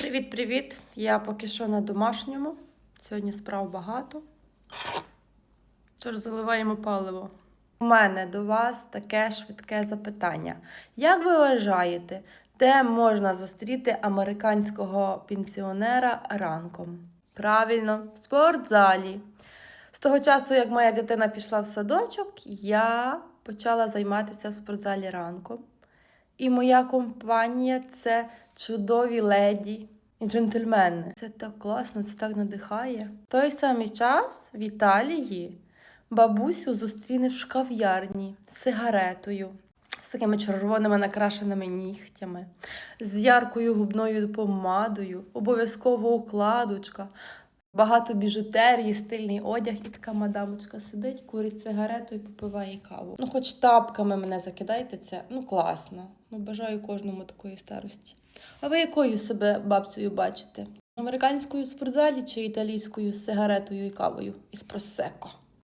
Привіт-привіт! Я поки що на домашньому. Сьогодні справ багато. Тож заливаємо паливо. У мене до вас таке швидке запитання. Як ви вважаєте, де можна зустріти американського пенсіонера ранком? Правильно, в спортзалі. З того часу, як моя дитина пішла в садочок, я почала займатися в спортзалі ранком. І моя компанія це чудові леді і джентльмени. Це так класно, це так надихає. В той самий час в Італії бабусю зустрінеш в кав'ярні з сигаретою, з такими червоними накрашеними нігтями, з яркою губною помадою, обов'язково укладочка. Багато біжутерії, стильний одяг, і така мадамочка сидить, курить сигарету і попиває каву. Ну, хоч тапками мене закидайте, це ну класно. Ну, бажаю кожному такої старості. А ви якою себе бабцею бачите? Американською спортзалі чи італійською з сигаретою і кавою із просеко?